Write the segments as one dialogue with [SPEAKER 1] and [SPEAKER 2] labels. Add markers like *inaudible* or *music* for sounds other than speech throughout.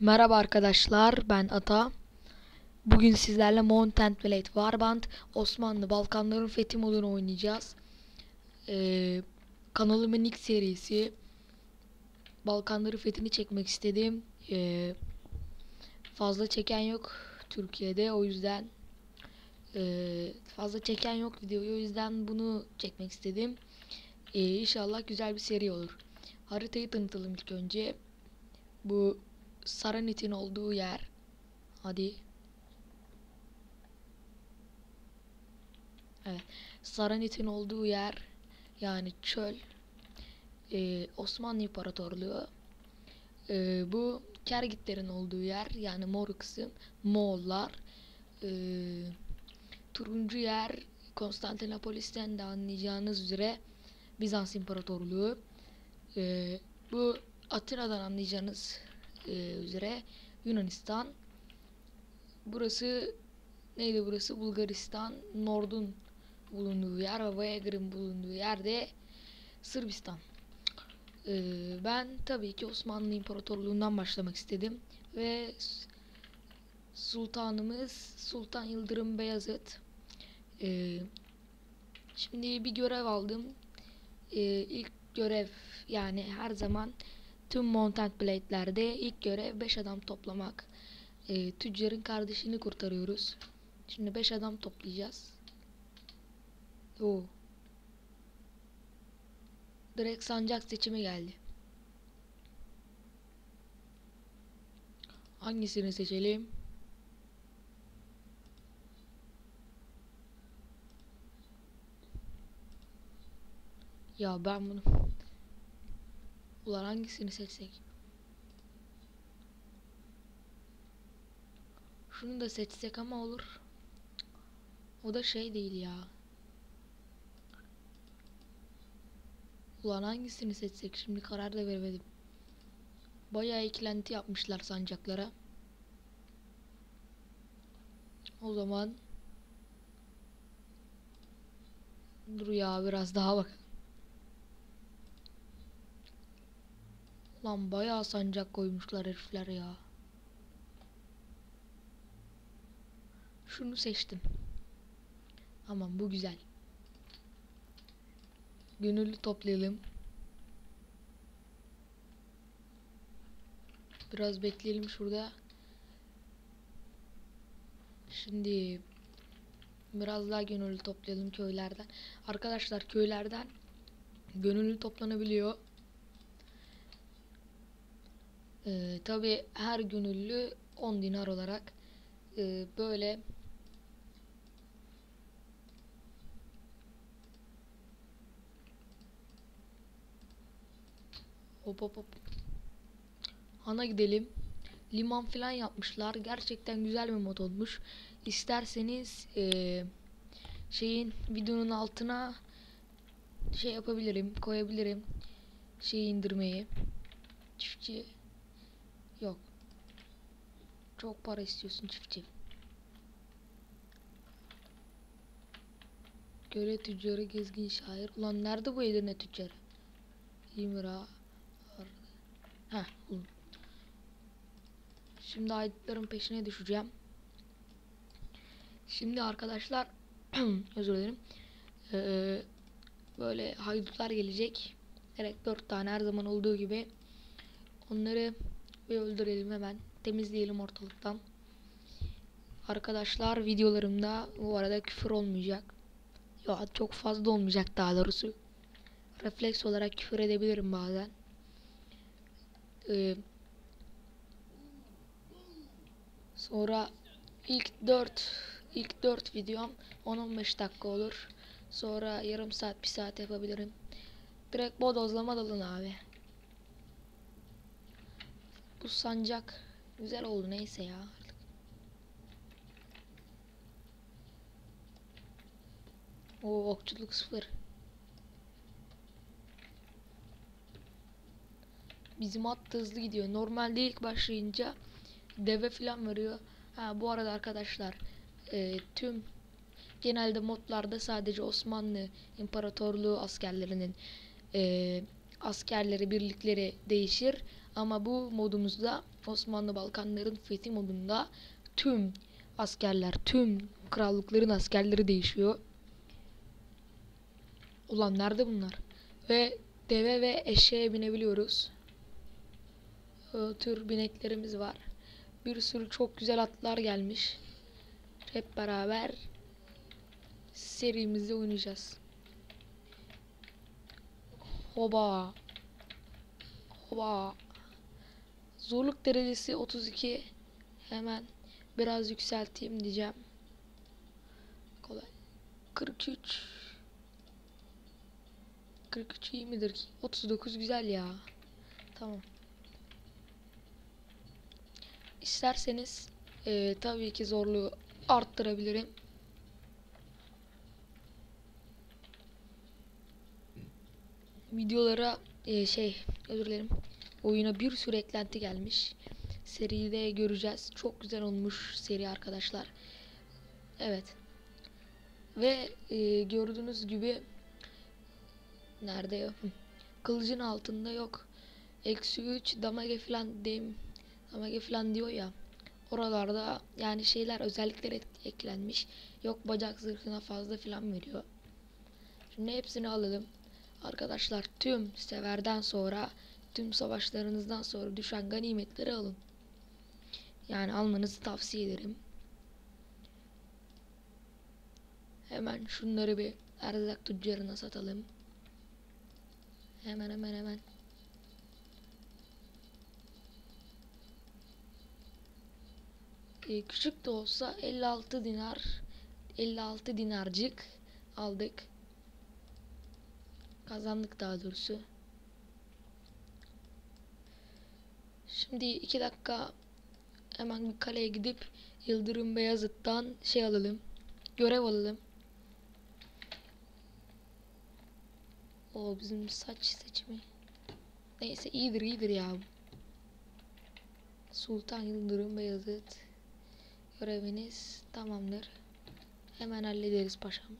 [SPEAKER 1] Merhaba arkadaşlar ben Ata. Bugün sizlerle Mountain Blade Warband Osmanlı Balkanların Fethi modunu oynayacağız. Ee, kanalımın ilk serisi. Balkanları fethini çekmek istedim. Ee, fazla çeken yok Türkiye'de o yüzden ee, fazla çeken yok videoyu o yüzden bunu çekmek istedim. Ee, inşallah güzel bir seri olur. Haritayı tanıtalım ilk önce. Bu Saranit'in olduğu yer. Hadi. Evet. Saranit'in olduğu yer yani çöl. Ee, Osmanlı İmparatorluğu. Ee, bu Kergitlerin olduğu yer yani mor kısım Moğollar. Ee, turuncu yer Konstantinopolis'ten de anlayacağınız üzere Bizans İmparatorluğu. Ee, bu Atina'dan anlayacağınız üzere Yunanistan. Burası neydi burası? Bulgaristan. Nord'un bulunduğu yer ve Voyager'ın bulunduğu yerde Sırbistan. Ee, ben tabii ki Osmanlı İmparatorluğundan başlamak istedim ve Sultanımız Sultan Yıldırım Beyazıt. Ee, şimdi bir görev aldım. Ee, ilk görev yani her zaman tüm Mountain Blade'lerde ilk görev 5 adam toplamak. Ee, tüccarın kardeşini kurtarıyoruz. Şimdi 5 adam toplayacağız. Oo. Direkt sancak seçimi geldi. Hangisini seçelim? Ya ben bunu Ulan hangisini seçsek? Şunu da seçsek ama olur. O da şey değil ya. Ulan hangisini seçsek şimdi karar da veremedim. Bayağı eklenti yapmışlar sancaklara. O zaman Dur ya biraz daha bak. Lan bayağı sancak koymuşlar herifler ya. Şunu seçtim. Aman bu güzel. Gönüllü toplayalım. Biraz bekleyelim şurada. Şimdi biraz daha gönüllü toplayalım köylerden. Arkadaşlar köylerden gönüllü toplanabiliyor. Ee, Tabi her gönüllü 10 dinar olarak e, böyle hop hop hop Ana gidelim. Liman falan yapmışlar. Gerçekten güzel bir mod olmuş. İsterseniz e, şeyin videonun altına şey yapabilirim, koyabilirim. Şey indirmeyi. Çiftçi. Çok para istiyorsun çiftçi. Göle tüccarı gezgin şair. Ulan nerede bu Edirne tüccarı? İmra. Heh. Şimdi aydınların peşine düşeceğim. Şimdi arkadaşlar *clears throat* özür dilerim. Ee, böyle haydutlar gelecek. Direkt dört tane her zaman olduğu gibi. Onları ve öldürelim hemen. Temizleyelim ortalıktan. Arkadaşlar videolarımda bu arada küfür olmayacak. Ya çok fazla olmayacak daha doğrusu. Refleks olarak küfür edebilirim bazen. Ee, sonra ilk 4 ilk 4 videom 10-15 dakika olur. Sonra yarım saat bir saat yapabilirim. Direkt bodozlama dalın abi. Bu sancak güzel oldu neyse ya. O okçuluk sıfır. Bizim at hızlı gidiyor. Normalde ilk başlayınca deve falan veriyor. Ha bu arada arkadaşlar e, tüm genelde modlarda sadece Osmanlı İmparatorluğu askerlerinin e, askerleri birlikleri değişir. Ama bu modumuzda Osmanlı Balkanların fethi modunda tüm askerler, tüm krallıkların askerleri değişiyor. Ulan nerede bunlar? Ve deve ve eşeğe binebiliyoruz. O tür bineklerimiz var. Bir sürü çok güzel atlar gelmiş. Hep beraber serimizde oynayacağız. Hoba. Hoba. Zorluk derecesi 32. Hemen biraz yükselteyim diyeceğim. Kolay. 43. 43 iyi midir ki? 39 güzel ya. Tamam. İsterseniz eee, tabii ki zorluğu arttırabilirim. Videolara eee, şey özür dilerim. Oyuna bir sürü eklenti gelmiş. Seride göreceğiz. Çok güzel olmuş seri arkadaşlar. Evet. Ve eee, gördüğünüz gibi nerede? Hı. Kılıcın altında yok. Eksi 3 damage falan dem damage falan diyor ya. Oralarda yani şeyler özellikler eklenmiş. Yok bacak zırhına fazla falan veriyor. Şimdi hepsini alalım. Arkadaşlar tüm severden sonra tüm savaşlarınızdan sonra düşen ganimetleri alın. Yani almanızı tavsiye ederim. Hemen şunları bir erzak tüccarına satalım. Hemen hemen hemen. Ee, küçük de olsa 56 dinar 56 dinarcık aldık. Kazandık daha doğrusu. Şimdi iki dakika hemen kaleye gidip Yıldırım Beyazıt'tan şey alalım. Görev alalım. O bizim saç seçimi. Neyse iyidir iyidir ya. Sultan Yıldırım Beyazıt. Göreviniz tamamdır. Hemen hallederiz paşam.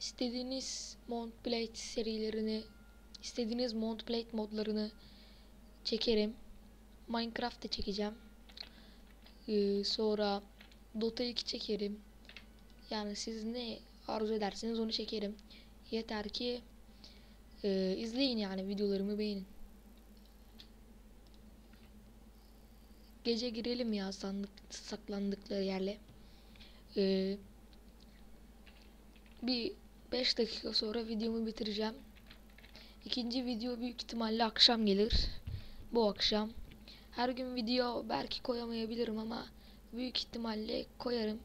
[SPEAKER 1] İstediğiniz Montblade serilerini, istediğiniz Montblade modlarını çekerim. Minecraft da çekeceğim. Ee, sonra Dota 2 çekerim. Yani siz ne arzu ederseniz onu çekerim. Yeter ki e, izleyin yani videolarımı beğenin. Gece girelim ya sandık saklandıkları yerle. Ee, bir 5 dakika sonra videomu bitireceğim. İkinci video büyük ihtimalle akşam gelir. Bu akşam. Her gün video belki koyamayabilirim ama büyük ihtimalle koyarım.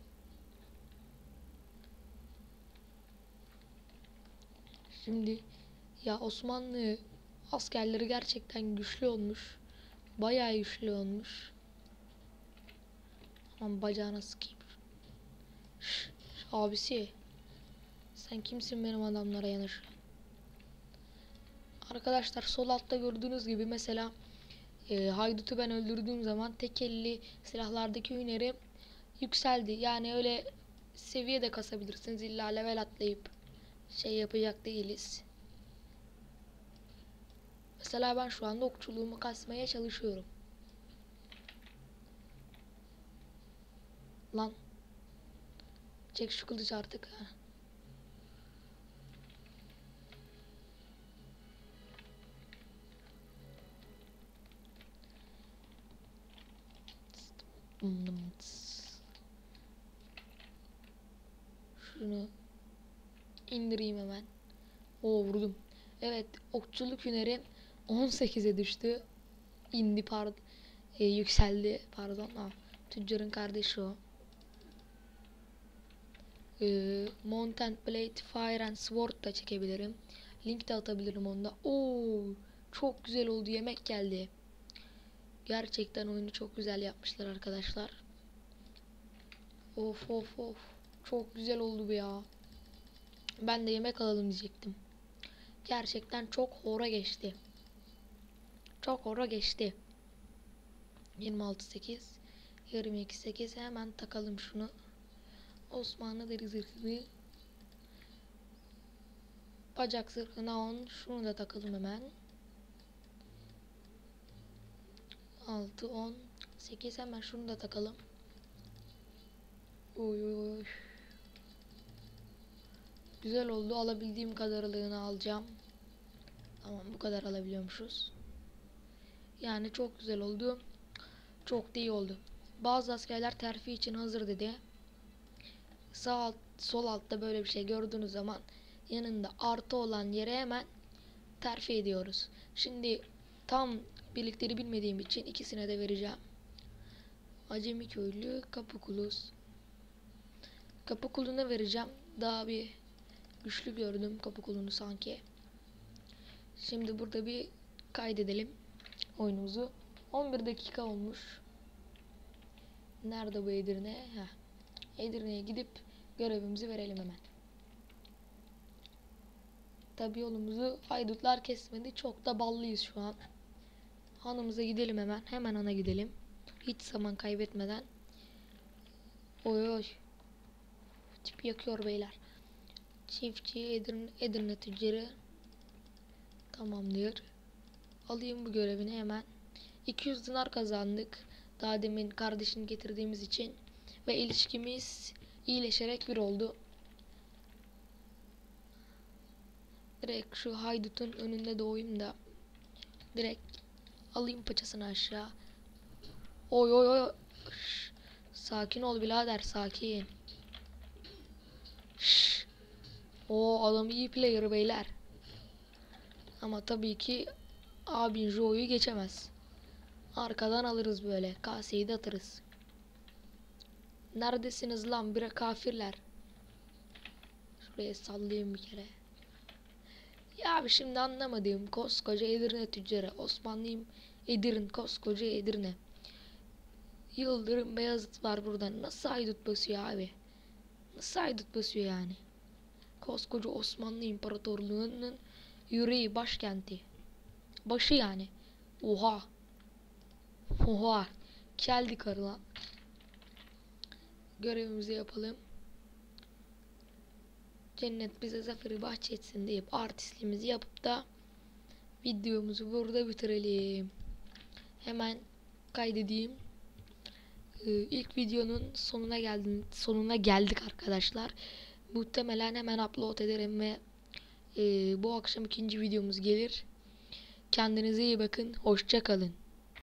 [SPEAKER 1] Şimdi ya Osmanlı askerleri gerçekten güçlü olmuş. Bayağı güçlü olmuş. Aman bacağına sıkayım. Şş, abisi. Sen kimsin benim adamlara yanaş? Arkadaşlar sol altta gördüğünüz gibi mesela e, Haydut'u ben öldürdüğüm zaman tek elli silahlardaki hüneri yükseldi. Yani öyle seviye de kasabilirsiniz. İlla level atlayıp şey yapacak değiliz. Mesela ben şu anda okçuluğumu kasmaya çalışıyorum. Lan. Çek şu kılıcı artık ha. Şunu indireyim hemen. O vurdum. Evet okçuluk hüneri 18'e düştü. İndi pardon. E, yükseldi pardon. Aa, tüccarın kardeşi o. E, Mount Blade Fire and Sword da çekebilirim. Link de atabilirim onda. Oo, çok güzel oldu. Yemek geldi. Gerçekten oyunu çok güzel yapmışlar arkadaşlar. Of of of. Çok güzel oldu bu ya. Ben de yemek alalım diyecektim. Gerçekten çok hora geçti. Çok hora geçti. 26.8 22.8 hemen takalım şunu. Osmanlı deri zırhını bacak zırhına 10 şunu da takalım hemen. 6, 10, 8 hemen şunu da takalım. Oy oy. Güzel oldu. Alabildiğim kadarlığını alacağım. Tamam bu kadar alabiliyormuşuz. Yani çok güzel oldu. Çok da iyi oldu. Bazı askerler terfi için hazır dedi. Sağ alt, sol altta böyle bir şey gördüğünüz zaman yanında artı olan yere hemen terfi ediyoruz. Şimdi tam birlikleri bilmediğim için ikisine de vereceğim. Acemi köylü Kapıkulus. Kapıkuluna vereceğim. Daha bir güçlü gördüm Kapıkulunu sanki. Şimdi burada bir kaydedelim oyunumuzu. 11 dakika olmuş. Nerede bu Edirne? Heh. Edirne'ye gidip görevimizi verelim hemen. Tabi yolumuzu haydutlar kesmedi. Çok da ballıyız şu an. Hanımıza gidelim hemen. Hemen ana gidelim. Hiç zaman kaybetmeden. Oy oy. Tip yakıyor beyler. Çiftçi Edirne, Edirne tüccarı. Tamamdır. Alayım bu görevini hemen. 200 dinar kazandık. Daha demin kardeşini getirdiğimiz için. Ve ilişkimiz iyileşerek bir oldu. Direkt şu haydutun önünde doğayım da. Direkt alayım paçasını aşağı. Oy oy oy. Şş, Sakin ol birader sakin. Şş. O adam iyi player beyler. Ama tabii ki abin Joe'yu geçemez. Arkadan alırız böyle. Kaseyi de atarız. Neredesiniz lan bire kafirler? Şuraya sallayayım bir kere. Abi şimdi anlamadığım koskoca Edirne tüccarı. Osmanlıyım Edirne koskoca Edirne. Yıldırım Beyazıt var burada. Nasıl haydut basıyor abi? Nasıl haydut basıyor yani? Koskoca Osmanlı İmparatorluğu'nun yüreği başkenti. Başı yani. Oha. Oha. Geldi karı lan. Görevimizi yapalım. Cennet bize zaferi bahşetsin deyip artistliğimizi yapıp da videomuzu burada bitirelim. Hemen kaydedeyim. Ee, ilk videonun sonuna geldim sonuna geldik arkadaşlar. Muhtemelen hemen upload ederim ve e, bu akşam ikinci videomuz gelir. Kendinize iyi bakın. Hoşça kalın.